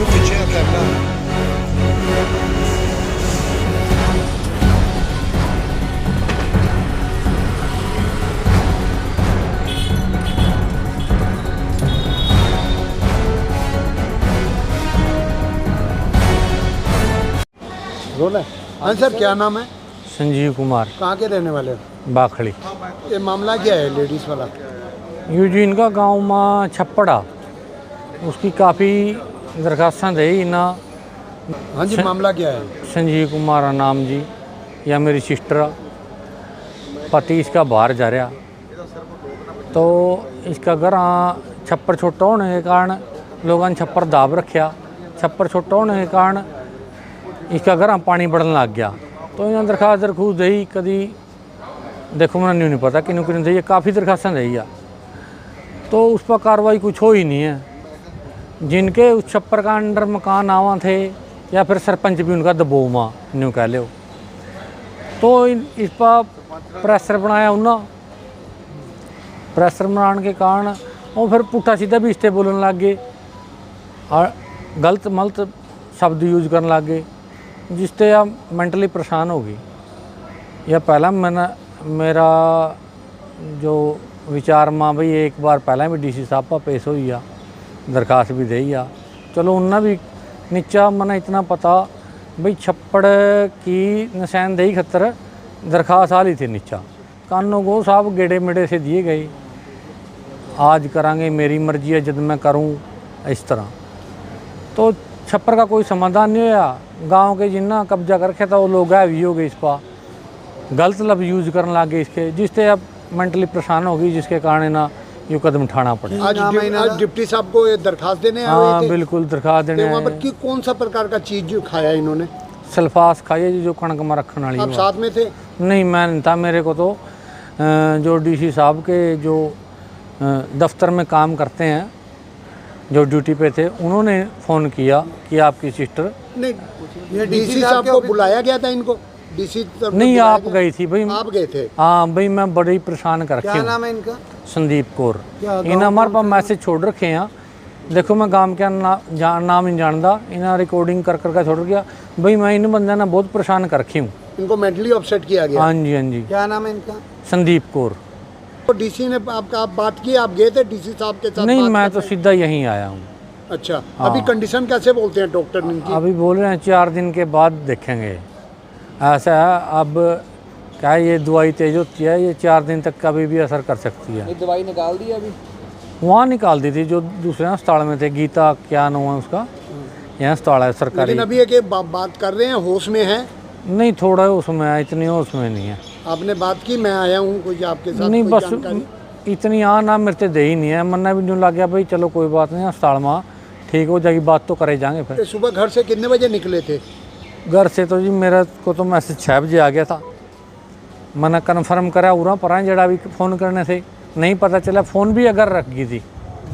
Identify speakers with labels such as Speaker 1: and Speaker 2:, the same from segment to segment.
Speaker 1: जो पीछे है कैमरा है हाँ, हाँ सर क्या नाम है?
Speaker 2: संजीव कुमार।
Speaker 1: कहाँ के रहने वाले
Speaker 2: बाखड़ी।
Speaker 1: ये मामला क्या है लेडीज़ वाला?
Speaker 2: यूजी इनका गाँव माँ छप्पड़ा। उसकी काफ़ी दरखास्तां दे ना
Speaker 1: हाँ जी मामला क्या है
Speaker 2: संजीव कुमार आ नाम जी या मेरी सिस्टर आ पति इसका बाहर जा रहा तो इसका घर छप्पर छोटा होने के कारण लोगों ने छप्पर दाब रखा छप्पर छोटा होने के कारण इसका घर पानी बढ़ने लग गया तो इन्होंने दरखास्त दरखूस दी कभी देखो मैंने नहीं पता किन्नू किन्नू दी है काफ़ी दरखास्तां दी है तो उस पर कार्रवाई कुछ हो ही नहीं है जिनके उस छप्पर का अंडर मकान आवा थे या फिर सरपंच भी उनका दबोमा न्यू कह लो तो इन- इस पर प्रेशर बनाया उन्होंने प्रेशर बनाने के कारण वो फिर पुट्ठा सीधा भी इससे बोलने लग गए और गलत मलत शब्द यूज करने लग गए जिससे आप मेंटली परेशान हो गई या पहला मैंने मेरा जो विचार मां भाई एक बार पहला भी डीसी साहब का पेश हुई आ दरखास्त भी दी आ चलो उन्हें भी नीचा मना इतना पता भाई छप्पड़ की निशानदेही खतर दरखास्त आ ली थी नीचा कानों को साहब गेड़े मेड़े से दिए गए आज करांगे मेरी मर्जी है जब मैं करूं इस तरह तो छप्पर का कोई समाधान नहीं होया गांव के जिन्ना कब्जा कर रखे था वो लोग हैवी हो गए इस पर गलत लब यूज करने लग गए इसके जिससे अब मेंटली परेशान हो गई जिसके कारण ना ये कदम उठाना पड़े।
Speaker 1: आज आज डिप्टी साहब को ये दरखास्त देने आए
Speaker 2: हाँ
Speaker 1: थे।
Speaker 2: बिल्कुल दरखास्त
Speaker 1: तो
Speaker 2: देने
Speaker 1: वहाँ पर की कौन सा प्रकार का चीज़ जो खाया इन्होंने?
Speaker 2: सल्फास खाइए जी जो कणक में रखने वाली
Speaker 1: आप साथ में थे?
Speaker 2: नहीं मैं नहीं था मेरे को तो। जो डीसी साहब के जो दफ्तर में काम करते हैं जो ड्यूटी पे थे उन्होंने फ़ोन किया कि आपकी सिस्टर
Speaker 1: नहीं डीसी साहब को बुलाया गया था इनको? डीसी
Speaker 2: नहीं आप गई थी भाई।
Speaker 1: आप गए थे?
Speaker 2: हाँ भाई मैं बड़ी परेशान कर रखी हूँ।
Speaker 1: है इनका?
Speaker 2: संदीप कौर। इन्हें हमारे पास मैसेज छोड़ रखे हैं। देखो मैं गाँव का ना, जा, नाम नहीं जानता। इन्हें रिकॉर्डिंग कर कर के छोड़ गया भाई मैं इन बंदे ने बहुत परेशान कर रखी हूँ।
Speaker 1: इनको मेंटली अपसेट किया गया?
Speaker 2: हाँ जी हाँ जी।
Speaker 1: क्या नाम है इनका?
Speaker 2: संदीप कौर।
Speaker 1: तो डीसी ने आपका आप बात की आप गए थे डीसी साहब के साथ
Speaker 2: नहीं मैं तो सीधा यहीं आया हूँ।
Speaker 1: अच्छा अभी कंडीशन कैसे बोलते हैं डॉक्टर इनकी?
Speaker 2: अभी बोल रहे हैं चार दिन के बाद देखेंगे। ऐसा है अब क्या है, ये दवाई तेज होती है? ये चार दिन तक कभी भी असर कर सकती है।
Speaker 3: ये दवाई निकाल दी अभी?
Speaker 2: वहाँ निकाल दी थी जो दूसरे अस्पताल में थे गीता क्या नाम है उसका? यहाँ अस्पताल है सरकारी।
Speaker 1: लेकिन अभी एक बा, बात कर रहे हैं होश में है?
Speaker 2: नहीं थोड़ा उसमें है इतनी उसमें नहीं है।
Speaker 1: आपने बात की मैं आया हूँ कुछ आपके साथ
Speaker 2: नहीं बस इतनी आ ना मेरे से दे ही नहीं है। मन्ना भी नहीं लग गया भाई चलो कोई बात नहीं अस्पताल में ठीक हो जाएगी बात तो करे जाएँगे फिर।
Speaker 1: सुबह घर से कितने बजे निकले थे?
Speaker 2: घर से तो जी मेरा को तो मैसेज छः बजे आ गया था। मैंने कन्फर्म करा उरा पर जड़ा भी फ़ोन करने से। नहीं पता चला फ़ोन भी अगर रख गई थी।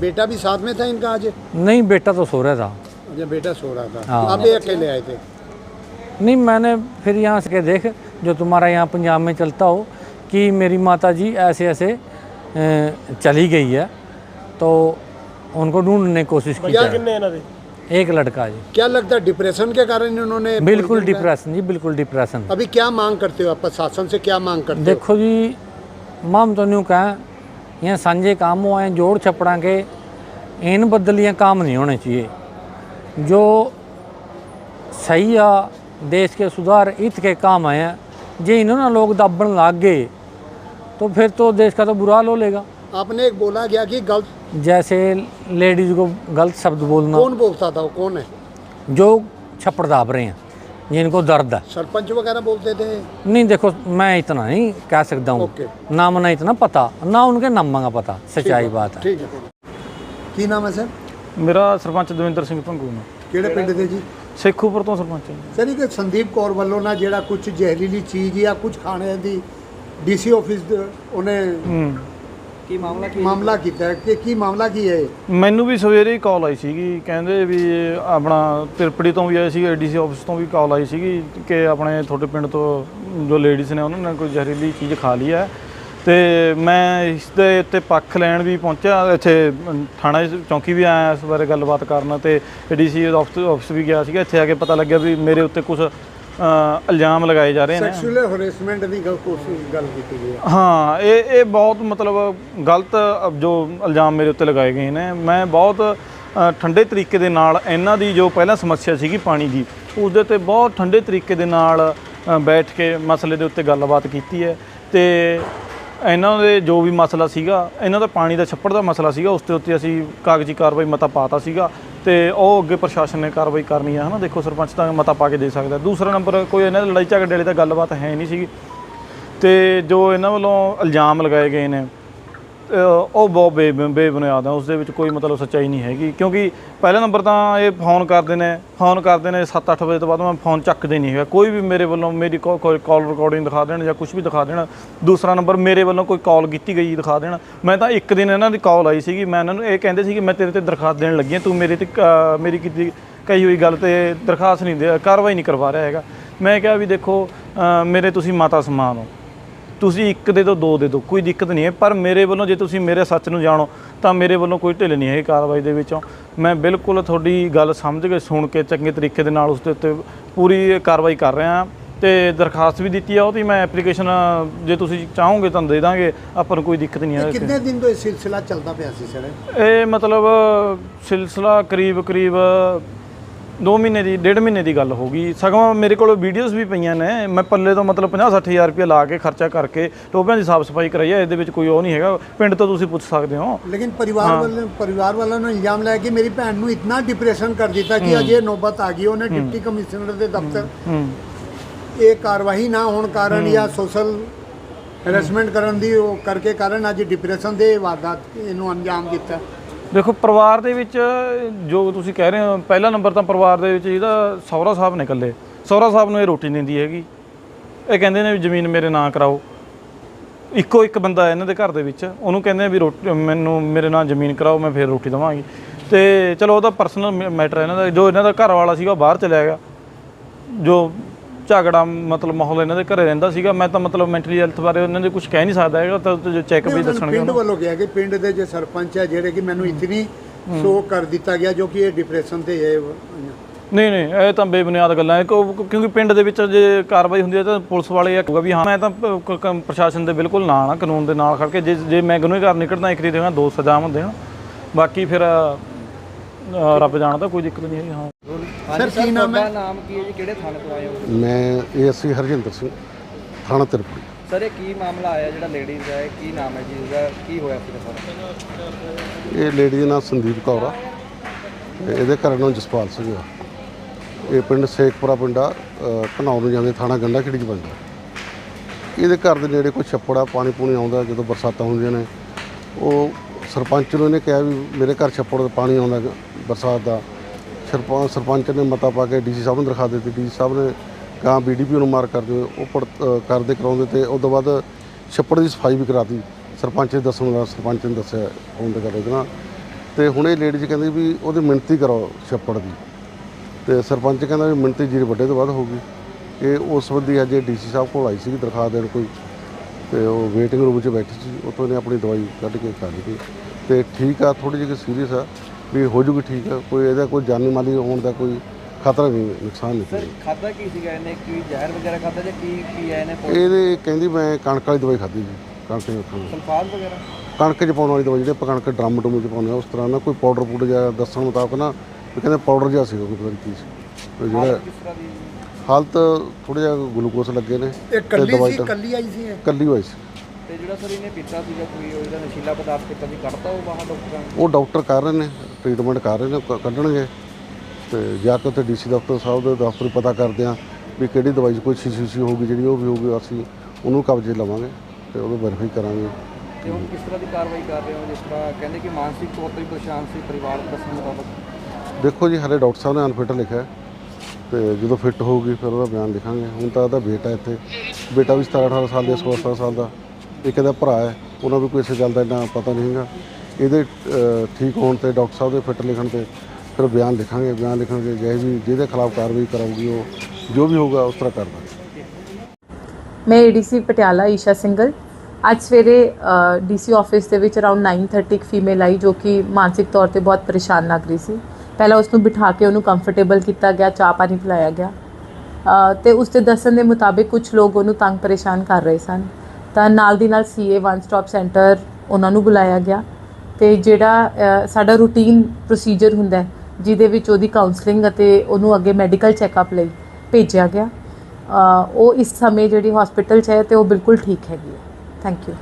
Speaker 1: बेटा भी साथ में था इनका आज?
Speaker 2: नहीं बेटा तो सो रहा था।
Speaker 1: अच्छा बेटा सो रहा था।
Speaker 2: हाँ।
Speaker 1: आप ही अकेले आए थे?
Speaker 2: नहीं मैंने फिर यहाँ से देख जो तुम्हारा यहाँ पंजाब में चलता हो कि मेरी माता जी ऐसे ऐसे चली गई है। तो उनको ढूँढने की कोशिश की एक लड़का जी
Speaker 1: क्या लगता है डिप्रेशन के कारण इन्होंने
Speaker 2: बिल्कुल
Speaker 1: poison का-
Speaker 2: डिप्रेशन जी बिल्कुल डिप्रेशन
Speaker 1: अभी क्या मांग करते हो आप प्रशासन से क्या मांग करते हो
Speaker 2: देखो जी माम तो न्यू कहें यहाँ सांझे काम हुए हैं जोड़ छपड़ा के इन बदलियाँ काम नहीं होने चाहिए जो सही आ देश के सुधार हित के काम आए हैं जे इन्होंने लोग दबन लाग गए तो फिर तो देश का तो बुरा हाल हो लेगा
Speaker 1: आपने एक बोला गया कि गलत
Speaker 2: जैसे लेडीज़ को गलत शब्द बोलना
Speaker 1: कौन बोलता था वो कौन है
Speaker 2: जो छप्पड़ दाब रहे हैं जिनको दर्द है
Speaker 1: सरपंच वगैरह बोलते थे
Speaker 2: नहीं देखो मैं इतना नहीं कह सकता हूँ
Speaker 1: ओके
Speaker 2: ना मना इतना पता ना उनके नामा का पता सच्चाई बात है
Speaker 1: ठीक है ਕੀ ਨਾਮ ਹੈ ਸਰ
Speaker 4: ਮੇਰਾ ਸਰਪੰਚ ਦਵਿੰਦਰ ਸਿੰਘ ਭੰਗੂ ਨੇ
Speaker 1: ਕਿਹੜੇ ਪਿੰਡ ਦੇ ਜੀ
Speaker 4: ਸੇਖੂਪੁਰ ਤੋਂ ਸਰਪੰਚ ਹਾਂ ਜੀ।
Speaker 1: ਸਰ ਇਹ ਸੰਦੀਪ ਕੌਰ ਵੱਲੋਂ ਨਾ ਜਿਹੜਾ ਕੁਝ ਜ਼ਹਿਰੀਲੀ ਚੀਜ਼ ਜਾਂ ਕੁਝ ਖਾਣੇ ਦੀ ਡੀਸੀ ਆਫਿਸ ਦੇ ਉਹਨੇ
Speaker 4: ਹੂੰ
Speaker 3: ਕੀ ਮਾਮਲਾ ਕੀ
Speaker 1: ਮਾਮਲਾ ਕੀਤਾ ਕਿ ਕੀ ਮਾਮਲਾ ਕੀ ਹੈ
Speaker 4: ਮੈਨੂੰ ਵੀ ਸਵੇਰੇ ਹੀ ਕਾਲ ਆਈ ਸੀਗੀ। ਕਹਿੰਦੇ ਵੀ ਆਪਣਾ ਤਿਰਪੜੀ ਤੋਂ ਵੀ ਆਏ ਸੀ ਡੀਸੀ ਆਫਿਸ ਤੋਂ ਵੀ ਕਾਲ ਆਈ ਸੀਗੀ ਕਿ ਆਪਣੇ ਤੁਹਾਡੇ ਪਿੰਡ ਤੋਂ ਜੋ ਲੇਡੀਜ਼ ਨੇ ਉਹਨਾਂ ਨੇ ਕੋਈ ਜ਼ਹਿਰੀਲੀ ਚੀਜ਼ ਖਾ ਲਈ ਹੈ। ਤੇ ਮੈਂ ਇਸ ਦੇ ਉੱਤੇ ਪੱਖ ਲੈਣ ਵੀ ਪਹੁੰਚਿਆ। ਇੱਥੇ ਥਾਣਾ ਚੌਂਕੀ ਵੀ ਆਇਆ ਇਸ ਬਾਰੇ ਗੱਲਬਾਤ ਕਰਨ ਤੇ ਡੀਸੀ ਆਫਿਸ ਆਫਿਸ ਵੀ ਗਿਆ ਸੀਗਾ। ਇੱਥੇ ਆ ਕੇ ਪਤਾ ਲੱਗਿਆ ਵੀ ਮੇਰੇ ਉੱਤੇ ਕੁਝ ਇਲਜ਼ਾਮ ਲਗਾਏ ਜਾ ਰਹੇ ਨੇ।
Speaker 1: ਸੈਕਸ਼ੂਅਲ ਹਰੈਸਮੈਂਟ ਦੀ ਗੱਲ ਕੋਸ਼ਿਸ਼ ਗੱਲ ਕੀਤੀ ਗਈ ਹੈ।
Speaker 4: ਹਾਂ ਇਹ ਇਹ ਬਹੁਤ ਮਤਲਬ ਗਲਤ ਜੋ ਇਲਜ਼ਾਮ ਮੇਰੇ ਉੱਤੇ ਲਗਾਏ ਗਏ ਨੇ। ਮੈਂ ਬਹੁਤ ਠੰਡੇ ਤਰੀਕੇ ਦੇ ਨਾਲ ਇਹਨਾਂ ਦੀ ਜੋ ਪਹਿਲਾਂ ਸਮੱਸਿਆ ਸੀਗੀ ਪਾਣੀ ਦੀ ਉਸ ਦੇ ਉੱਤੇ ਬਹੁਤ ਠੰਡੇ ਤਰੀਕੇ ਦੇ ਨਾਲ ਬੈਠ ਕੇ ਮਸਲੇ ਦੇ ਉੱਤੇ ਗੱਲਬਾਤ ਕੀਤੀ ਹੈ। ਤੇ ਇਹਨਾਂ ਦੇ ਜੋ ਵੀ ਮਸਲਾ ਸੀਗਾ ਇਹਨਾਂ ਦਾ ਪਾਣੀ ਦਾ ਛੱਪੜ ਦਾ ਮਸਲਾ ਸੀਗਾ ਉਸ ਦੇ ਉੱਤੇ ਅਸੀਂ ਕਾਗਜ਼ੀ ਕਾਰਵਾਈ ਮਤਾ ਪਾਤਾ ਸੀਗਾ। ਤੇ ਉਹ ਅੱਗੇ ਪ੍ਰਸ਼ਾਸਨ ਨੇ ਕਾਰਵਾਈ ਕਰਨੀ ਹੈ ਹਨਾ? ਦੇਖੋ ਸਰਪੰਚ ਤਾਂ ਮਤਾ ਪਾ ਕੇ ਦੇ ਸਕਦਾ। ਦੂਸਰਾ ਨੰਬਰ, ਕੋਈ ਇਹਨਾਂ ਦੇ ਲੜਾਈ ਝਗੜੇ ਵਾਲੀ ਤਾਂ ਗੱਲਬਾਤ ਹੈ ਨਹੀਂ ਸੀਗੀ। ਤੇ ਜੋ ਇਹਨਾਂ ਵੱਲੋਂ ਇਲਜ਼ਾਮ ਲਗਾਏ ਗਏ ਨੇ ਉਹ ਬਹੁਤ ਬੇ ਬੇਬੁਨਿਆਦ ਆ ਉਸ ਦੇ ਵਿੱਚ ਕੋਈ ਮਤਲਬ ਸੱਚਾਈ ਨਹੀਂ ਹੈਗੀ। ਕਿਉਂਕਿ ਪਹਿਲਾ ਨੰਬਰ ਤਾਂ ਇਹ ਫੋਨ ਕਰਦੇ ਨੇ ਫੋਨ ਕਰਦੇ ਨੇ 7-8 ਵਜੇ ਤੋਂ ਬਾਅਦ ਮੈਂ ਫੋਨ ਚੱਕਦੇ ਨਹੀਂ ਹੈਗਾ। ਕੋਈ ਵੀ ਮੇਰੇ ਵੱਲੋਂ ਮੇਰੀ ਕੋ- ਕੋਈ ਕਾਲ ਰਿਕਾਰਡਿੰਗ ਦਿਖਾ ਦੇਣ ਜਾਂ ਕੁਝ ਵੀ ਦਿਖਾ ਦੇਣ ਦੂਸਰਾ ਨੰਬਰ ਮੇਰੇ ਵੱਲੋਂ ਕੋਈ ਕਾਲ ਕੀਤੀ ਗਈ ਦਿਖਾ ਦੇਣ। ਮੈਂ ਤਾਂ ਇੱਕ ਦਿਨ ਇਹਨਾਂ ਦੀ ਕਾਲ ਆਈ ਸੀਗੀ ਮੈਂ ਇਹਨਾਂ ਨੂੰ ਇਹ ਕਹਿੰਦੇ ਸੀ ਕਿ ਮੈਂ ਤੇਰੇ ਤੇ ਦਰਖਾਸਤ ਦੇਣ ਲੱਗੀ ਹਾਂ ਤੂੰ ਮੇਰੇ ਤੇ ਅਹ, ਮੇਰੀ ਕੀਤੀ ਕਹੀ ਹੋਈ ਗੱਲ ਤੇ ਦਰਖਾਸਤ ਨਹੀਂ ਦੇ ਕਾਰਵਾਈ ਨਹੀਂ ਕਰਵਾ ਰਿਹਾ ਹੈਗਾ। ਮੈਂ ਕਿਹਾ ਵੀ ਦੇਖੋ ਮੇਰੇ ਤੁਸੀਂ ਮਾਤਾ ਸਮਾਨ ਹੋ। ਤੁਸੀਂ ਇੱਕ ਦੇ ਦਿਓ ਦੋ ਦੇ ਦਿਓ ਕੋਈ ਦਿੱਕਤ ਨਹੀਂ ਹੈ। ਪਰ ਮੇਰੇ ਵੱਲੋਂ ਜੇ ਤੁਸੀਂ ਮੇਰੇ ਸੱਚ ਨੂੰ ਜਾਣੋ ਤਾਂ ਮੇਰੇ ਵੱਲੋਂ ਕੋਈ ਢਿੱਲ ਨਹੀਂ ਹੈ ਕਾਰਵਾਈ ਦੇ ਵਿੱਚੋਂ। ਮੈਂ ਬਿਲਕੁਲ ਤੁਹਾਡੀ ਗੱਲ ਸਮਝ ਕੇ ਸੁਣ ਕੇ ਚੰਗੇ ਤਰੀਕੇ ਦੇ ਨਾਲ ਉਸ ਦੇ ਉੱਤੇ ਪੂਰੀ ਕਾਰਵਾਈ ਕਰ ਰਿਹਾ ਹਾਂ। ਤੇ ਦਰਖਾਸਤ ਵੀ ਦਿੱਤੀ ਆ ਉਹਦੀ ਮੈਂ ਐਪਲੀਕੇਸ਼ਨ ਜੇ ਤੁਸੀਂ ਚਾਹੋਗੇ ਤਾਂ ਦੇ ਦਾਂਗੇ। ਆਪਾਂ ਨੂੰ ਕੋਈ ਦਿੱਕਤ ਨਹੀਂ ਹੈ
Speaker 1: ਕਿੰਨੇ ਦਿਨ ਤੋਂ ਇਹ ਸਿਲਸਿਲਾ ਚੱਲਦਾ ਪਿਆ ਸੀ ਸਰ?
Speaker 4: ਇਹ ਮਤਲਬ ਸਿਲਸਿਲਾ ਕਰੀਬ ਕਰੀਬ 2 ਮਹੀਨੇ ਦੀ ਡੇਢ ਮਹੀਨੇ ਦੀ ਗੱਲ ਹੋ ਗਈ। ਸਗੋਂ ਮੇਰੇ ਕੋਲ ਵੀਡੀਓਜ਼ ਵੀ ਪਈਆਂ ਨੇ। ਮੈਂ ਪੱਲੇ ਤੋਂ ਮਤਲਬ 50 60000 ਰੁਪਏ ਲਾ ਕੇ ਖਰਚਾ ਕਰਕੇ ਟੋਬਿਆਂ ਦੀ ਸਾਫ਼ ਸਫ਼ਾਈ ਕਰਾਈ ਹੈ ਇਹਦੇ ਵਿੱਚ ਕੋਈ ਉਹ ਨਹੀਂ ਹੈਗਾ। ਪਿੰਡ ਤੋਂ ਤੁਸੀਂ ਪੁੱਛ ਸਕਦੇ ਹੋ।
Speaker 1: ਲੇਕਿਨ ਪਰਿਵਾਰ ਵਾਲੇ ਪਰਿਵਾਰ ਵਾਲਿਆਂ ਨੇ ਇਲਜ਼ਾਮ ਲਾਇਆ ਕਿ ਮੇਰੀ ਭੈਣ ਨੂੰ ਇਤਨਾ ਡਿਪਰੈਸ਼ਨ ਕਰ ਦਿੱਤਾ ਕਿ ਅਜੇ ਨੌਬਤ ਆ ਗਈ। ਉਹਨੇ ਡਿਪਟੀ ਕਮਿਸ਼ਨਰ ਦੇ ਦਫ਼ਤਰ ਇਹ ਕਾਰਵਾਈ ਨਾ ਹੋਣ ਕਾਰਨ ਜਾਂ ਸੋਸ਼ਲ ਹੈਰੈਸਮੈਂਟ ਕਰਨ ਦੀ ਉਹ ਕਰਕੇ ਕਾਰਨ ਅੱਜ ਡਿਪਰੈਸ਼ਨ ਦੇ ਵਾਰਦਾਤ ਇਹਨੂੰ ਅੰਜਾਮ ਦਿੱਤਾ।
Speaker 4: ਦੇਖੋ, ਪਰਿਵਾਰ ਦੇ ਵਿੱਚ ਜੋ ਤੁਸੀਂ ਕਹਿ ਰਹੇ ਹੋ, ਪਹਿਲਾ ਨੰਬਰ ਤਾਂ ਪਰਿਵਾਰ ਦੇ ਵਿੱਚ ਜਿਹਦਾ ਸਹੁਰਾ ਸਾਹਿਬ ਨੇ ਇਕੱਲੇ। ਸਹੁਰਾ ਸਾਹਿਬ ਨੂੰ ਇਹ ਰੋਟੀ ਨਹੀਂ ਦਿੰਦੀ ਹੈਗੀ। ਇਹ ਕਹਿੰਦੇ ਨੇ ਵੀ ਜ਼ਮੀਨ ਮੇਰੇ ਨਾਂ ਕਰਾਓ। ਇੱਕੋ ਇੱਕ ਬੰਦਾ ਇਹਨਾਂ ਦੇ ਘਰ ਦੇ ਵਿੱਚ, ਉਹਨੂੰ ਕਹਿੰਦੇ ਆ ਵੀ ਰੋਟੀ, ਮੈਨੂੰ ਮੇਰੇ ਨਾਲ ਜ਼ਮੀਨ ਕਰਾਓ, ਮੈਂ ਫੇਰ ਰੋਟੀ ਦੇਵਾਂਗੀ। ਤੇ ਚਲੋ, ਉਹਦਾ ਪਰਸਨਲ ਮੈਟਰ ਹੈ ਇਹਨਾਂ ਦਾ। ਜੋ ਇਹਨਾਂ ਦਾ ਘਰ ਵਾਲਾ ਸੀਗਾ, ਉਹ ਬਾਹਰ ਚਲਿਆ ਗਿਆ। ਜੋ ਝਗੜਾ ਮਤਲਬ ਮਾਹੌਲ ਇਹਨਾਂ ਦੇ ਘਰੇ ਰਹਿੰਦਾ ਸੀਗਾ। ਮੈਂ ਤਾਂ ਮਤਲਬ ਮੈਂਟਲੀ ਹੈਲਥ ਬਾਰੇ ਉਹਨਾਂ ਦੇ ਕੁਝ ਕਹਿ ਨਹੀਂ ਸਕਦਾ ਹੈਗਾ ਤਾਂ ਜੋ ਚੈੱਕ ਵੀ ਦੱਸਣਗੇ
Speaker 1: ਪਿੰਡ ਵੱਲੋਂ ਕਿਹਾ ਕਿ ਪਿੰਡ ਦੇ ਜੋ ਸਰਪੰਚ ਹੈ ਜਿਹੜੇ ਕਿ ਮੈਨੂੰ ਇਤਨੀ ਸ਼ੋ ਕਰ ਦਿੱਤਾ ਗਿਆ ਜੋ ਕਿ ਇਹ ਡਿਪਰੈਸ਼ਨ ਤੇ ਹੈ
Speaker 4: ਨਹੀਂ ਨਹੀਂ ਇਹ ਤਾਂ ਬੇਬੁਨਿਆਦ ਗੱਲਾਂ ਹੈ ਕਿਉਂ- ਕਿਉਂਕਿ ਪਿੰਡ ਦੇ ਵਿੱਚ ਜੇ ਕਾਰਵਾਈ ਹੁੰਦੀ ਹੈ ਤਾਂ ਪੁਲਿਸ ਵਾਲੇ ਇਹ ਕਹੂਗਾ ਵੀ ਹਾਂ ਮੈਂ ਤਾਂ ਪ੍ਰਸ਼ਾਸਨ ਦੇ ਬਿਲਕੁਲ ਨਾਲ ਆ ਕਾਨੂੰਨ ਦੇ ਨਾਲ ਖੜ ਕੇ। ਜੇ ਜੇ ਮੈਂ ਗੁਨੇਗਾਰ ਨਿਕਲਦਾ ਇੱਕ ਦੀ ਦੇਵਾਂ ਦੋ ਸਜ਼ਾਵਾਂ ਦੇਣ ਬਾਕੀ ਫਿਰ ਅ, ਰੱਬ ਜਾਣਦਾ ਕੋਈ ਦਿੱਕਤ ਨਹੀਂ ਹੈਗੀ ਹਾਂ।
Speaker 1: ਸਰ ਕੀ ਨਾਮ ਹੈ?
Speaker 3: ਨਾਮ ਕੀ ਹੈ ਜੀ? ਕਿਹੜੇ ਥਾਣੇ ਤੋਂ ਆਏ ਹੋ?
Speaker 5: ਮੈਂ ਏਐਸਸੀ ਹਰਜਿੰਦਰ ਸਿੰਘ ਥਾਣਾ ਤਿਰਪੜੀ।
Speaker 3: ਸਰ ਇਹ ਕੀ ਮਾਮਲਾ ਆਇਆ ਜਿਹੜਾ ਲੇਡੀਜ਼ ਹੈ ਕੀ ਨਾਮ ਹੈ ਜੀ ਉਹਦਾ ਕੀ ਹੋਇਆ ਸੀ ਸਰ
Speaker 5: ਇਹ ਲੇਡੀ ਦਾ ਨਾਮ ਸੰਦੀਪ ਕੌਰ ਆ। ਤੇ ਇਹਦੇ ਘਰ ਨਾਮ ਜਸਪਾਲ ਸਿੰਘ ਆ। ਇਹ ਪਿੰਡ ਸੇਖਪੁਰਾ ਪਿੰਡਾ ਘਨੌਰ ਨੂੰ ਜਾਂਦੇ ਥਾਣਾ ਗੰਡਾ ਖੇੜੀ ਚ ਪੈਂਦਾ। ਇਹਦੇ ਘਰ ਦੇ ਨੇੜੇ ਕੋਈ ਛੱਪੜ ਪਾਣੀ ਪੂਣੀ ਆਉਂਦਾ ਜਦੋਂ ਬਰਸਾਤਾਂ ਹੁੰਦੀਆਂ ਨੇ ਉਹ ਸਰਪੰਚ ਨੂੰ ਇਹਨੇ ਕਿਹਾ ਵੀ ਮੇਰੇ ਘਰ ਛੱਪੜ ਦਾ ਪਾਣੀ ਆਉਂਦਾ ਗ- ਬਰਸਾਤ ਦਾ। ਸਰਪੰਚ ਸਰਪੰਚ ਨੇ ਮਤਾ ਪਾ ਕੇ ਡੀਸੀ ਸਾਹਿਬ ਨੂੰ ਦਿਖਾ ਦਿੱਤੀ। ਡੀਸੀ ਸਾਹਿਬ ਨੇ ਕਹਾ ਬੀਡੀਪੀ ਨੂੰ ਮਾਰ ਕਰ ਦਿਓ ਉਹ ਪੜ- ਅ, ਕਰਦੇ ਕਰਾਉਂਦੇ ਤੇ ਉਸ ਤੋਂ ਬਾਅਦ ਛੱਪੜ ਦੀ ਸਫ਼ਾਈ ਵੀ ਕਰਾਤੀ। ਸਰਪੰਚ ਦੇ ਦੱਸਣ ਦਾ ਸਰਪੰਚ ਨੇ ਦੱਸਿਆ ਆਉਂਦੇ ਤੇ ਕਰਦੇ ਨਾਲ। ਤੇ ਹੁਣ ਇਹ ਲੇਡੀ ਜੀ ਕਹਿੰਦੀ ਵੀ ਉਹਦੀ ਮਿਣਤੀ ਕਰੋ ਛੱਪੜ ਦੀ। ਤੇ ਸਰਪੰਚ ਕਹਿੰਦਾ ਵੀ ਮਿਣਤੀ ਜੀਰੇ ਵੱਡੇ ਤੋਂ ਬਾਅਦ ਹੋਊਗੀ ਇਹ ਉਸ ਸੰਬੰਧੀ ਅੱਜ ਡੀਸੀ ਸਾਹਿਬ ਕੋਲ ਆਈ ਸੀ ਦਰਖਾਸਤ ਦੇਣ ਕੋਈ। ਤੇ ਉਹ ਵੇਟਿੰਗ ਰੂਮ 'ਚ ਬੈਠੀ ਸੀ ਉੱਥੋਂ ਇਹਨੇ ਆਪਣੀ ਦਵਾਈ ਕੱਢ ਕੇ ਖਾ ਲਈ ਤੇ ਠੀਕ ਆ ਥੋੜੀ ਜਿਹੀ ਸੀਰੀਅਸ ਆ ਵੀ ਹੋ ਜੂਗੀ ਠੀਕ ਆ ਕੋਈ ਇਹਦਾ ਕੋਈ ਜਾਨੀ ਮਾਲੀ ਹੋਣ ਦਾ ਕੋਈ ਖਤਰਾ ਨਹੀਂ ਨੁਕਸਾਨ
Speaker 3: ਸਰ
Speaker 5: ਨਹੀਂ
Speaker 3: ਖਾਦਾ ਕੀ ਸੀਗਾ ਇਹਨੇ? ਕੀ ਜ਼ਹਿਰ ਵਗੈਰਾ ਖਾਦਾ ਜਾਂ ਕੀ ਕੀ ਹੈ ਇਹਨੇ
Speaker 5: ਇਹਦੇ ਕਹਿੰਦੀ ਮੈਂ ਕਣਕ ਵਾਲੀ ਦਵਾਈ ਖਾਧੀ ਜੀ ਕਣਕ ਚ ਖਾਣ।
Speaker 3: ਸਲਫਾਤ ਵਗੈਰਾ?
Speaker 5: ਕਣਕ 'ਚ ਪਾਉਣ ਵਾਲੀ ਦਵਾਈ ਜਿਹੜੇ ਆਪਾਂ ਕਣਕ ਡਰਮ ਡਰਮ 'ਚ ਪਾਉਂਦੇ ਆ ਉਸ ਤਰ੍ਹਾਂ ਨਾ ਕੋਈ ਪਾਊਡਰ ਪੂਡਰ ਜਾਂ ਦੱਸਣ ਮੁਤਾਬਕ ਨਾ ਕਹਿੰਦੇ ਪਾਊਡਰ ਜਿਹਾ ਸੀਗਾ ਕੋਈ ਪਤਾ ਨਹੀਂ ਕੀ ਸੀ। ਜਿਹੜਾ
Speaker 3: ਕਿਸ ਤਰ੍ਹਾਂ ਦੀ
Speaker 5: ਹਾਲਤ ਥੋੜਾ ਜਿਹਾ ਗਲੂਕੋਸ ਲੱਗੇ ਨੇ
Speaker 1: ਇਹ ਕੱਲੀ ਸੀ ਕੱਲੀ ਆਈ ਸੀ ਇਹ?
Speaker 5: ਕੱਲੀ ਹੋਈ ਸੀ।
Speaker 3: ਤੇ ਜਿਹੜਾ ਸਰ ਇਹਨੇ ਪੀਤਾ ਸੀਗਾ ਕੋਈ ਉਹਦਾ ਨਸ਼ੀਲਾ ਪਦਾਰਥ ਪੀਤਾ ਸੀ ਕੱਢਤਾ ਉਹ ਬਾਹਰ ਡਾਕਟਰਾਂ ਨੇ?
Speaker 5: ਉਹ ਡਾਕਟਰ ਕਰ ਰਹੇ ਨੇ ਟ੍ਰੀਟਮੈਂਟ ਕਰ ਰਹੇ ਨੇ ਕ- ਕੱਢਣਗੇ। ਤੇ ਜਾ ਕੇ ਉੱਥੇ ਡੀਸੀ ਦਫ਼ਤਰ ਸਾਹਿਬ ਦੇ ਦਫ਼ਤਰ ਪਤਾ ਕਰਦੇ ਆ ਵੀ ਕਿਹੜੀ ਦਵਾਈ 'ਚ ਕੋਈ ਸ਼ੀਸ਼ੀ ਸ਼ੀਸ਼ੀ ਹੋਊਗੀ ਜਿਹੜੀ ਉਹ ਵੀ ਹੋਊਗੀ ਅਸੀਂ ਉਹਨੂੰ ਕਬਜ਼ੇ ਲਵਾਂਗੇ ਤੇ ਉਹਨੂੰ ਵੈਰੀਫਾਈ ਕਰਾਂਗੇ।
Speaker 3: ਤੇ ਹੁਣ ਕਿਸ ਤਰ੍ਹਾਂ ਦੀ ਕਾਰਵਾਈ ਕਰ ਰਹੇ ਹੋ? ਜਿਸ ਤਰ੍ਹਾਂ ਕਹਿੰਦੇ ਕਿ ਮਾਨਸਿਕ ਤੌਰ ਤੇ ਵੀ ਪਰੇਸ਼ਾਨ ਸੀ ਪਰਿਵਾਰ ਦੇ ਦੱਸਣ ਮੁਤਾਬਕ?
Speaker 5: ਦੇਖੋ ਜੀ ਹਲੇ ਡਾਕਟਰ ਸਾਹਿਬ ਨੇ ਅਨਫਿਟ ਲਿਖਿਆ ਹੈ। ਤੇ ਜਦੋਂ ਫਿੱਟ ਹੋਊਗੀ ਫਿਰ ਉਹਦਾ ਬਿਆਨ ਲਿਖਾਂਗੇ। ਹੁਣ ਤਾਂ ਇਹਦਾ ਬੇਟਾ ਇੱਥੇ, ਬੇਟਾ ਵੀ 17 18 ਸਾਲ ਦਾ 16 ਸਾਲ ਦਾ। ਇੱਕ ਇਹਦਾ ਭਰਾ ਹੈ, ਉਹਨਾਂ ਨੂੰ ਕੋਈ ਇਸੇ ਗੱਲ ਦਾ ਇੰਨਾ ਪਤਾ ਨਹੀਂ ਹੈਗਾ। ਇਹਦੇ ਠੀਕ ਹੋਣ ਤੇ ਡਾਕਟਰ ਸਾਹਿਬ ਦੇ ਫਿੱਟ ਲਿਖਣ ਤੇ ਫਿਰ ਬਿਆਨ ਲਿਖਾਂਗੇ, ਬਿਆਨ ਲਿਖਣਗੇ ਜਿਹੇ ਵੀ ਜਿਹਦੇ ਖਿਲਾਫ ਕਾਰਵਾਈ ਕਰਾਊਗੀ ਉਹ, ਜੋ ਵੀ ਹੋਊਗਾ ਉਸ ਤਰ੍ਹਾਂ ਕਰ ਦਾਂਗੇ।
Speaker 6: ਮੈਂ ਏਡੀਸੀ ਪਟਿਆਲਾ, ਈਸ਼ਾ ਸਿੰਗਲ। ਅੱਜ ਸਵੇਰੇ ਡੀਸੀ ਆਫਿਸ ਦੇ ਵਿੱਚ ਅਰਾਊਂਡ 9:30 ਇੱਕ ਫੀਮੇਲ ਆਈ ਜੋ ਕਿ ਮਾਨਸਿਕ ਤੌਰ ਤੇ ਬਹੁਤ ਪਰੇਸ਼ਾਨ ਲੱਗ ਰਹੀ ਸੀ। ਪਹਿਲਾਂ ਉਸ ਨੂੰ ਬਿਠਾ ਕੇ ਉਹਨੂੰ ਕੰਫਰਟੇਬਲ ਕੀਤਾ ਗਿਆ ਚਾਹ ਪਾਣੀ ਪਿਲਾਇਆ ਗਿਆ। ਅ, ਤੇ ਉਸ ਦੇ ਦੱਸਣ ਦੇ ਮੁਤਾਬਿਕ ਕੁਝ ਲੋਕ ਉਹਨੂੰ ਤੰਗ ਪਰੇਸ਼ਾਨ ਕਰ ਰਹੇ ਸਨ। ਤਾਂ ਨਾਲ ਦੀ ਨਾਲ ਸੀਏ ਵਨ ਸਟਾਪ ਸੈਂਟਰ ਉਹਨਾਂ ਨੂੰ ਬੁਲਾਇਆ ਗਿਆ। ਤੇ ਜਿਹੜਾ ਸਾਡਾ ਰੂਟੀਨ ਪ੍ਰੋਸੀਜਰ ਹੁੰਦਾ ਹੈ ਜਿਹਦੇ ਵਿੱਚ ਉਹਦੀ ਕਾਉਂਸਲਿੰਗ ਅਤੇ ਉਹਨੂੰ ਅੱਗੇ ਮੈਡੀਕਲ ਚੈੱਕਅਪ ਲਈ ਭੇਜਿਆ ਗਿਆ। ਉਹ ਇਸ ਸਮੇਂ ਜਿਹੜੀ ਹਸਪੀਟਲ 'ਚ ਹੈ ਤੇ ਉਹ ਬਿਲਕੁਲ ਠੀਕ ਹੈਗੀ ਹੈ। Thank you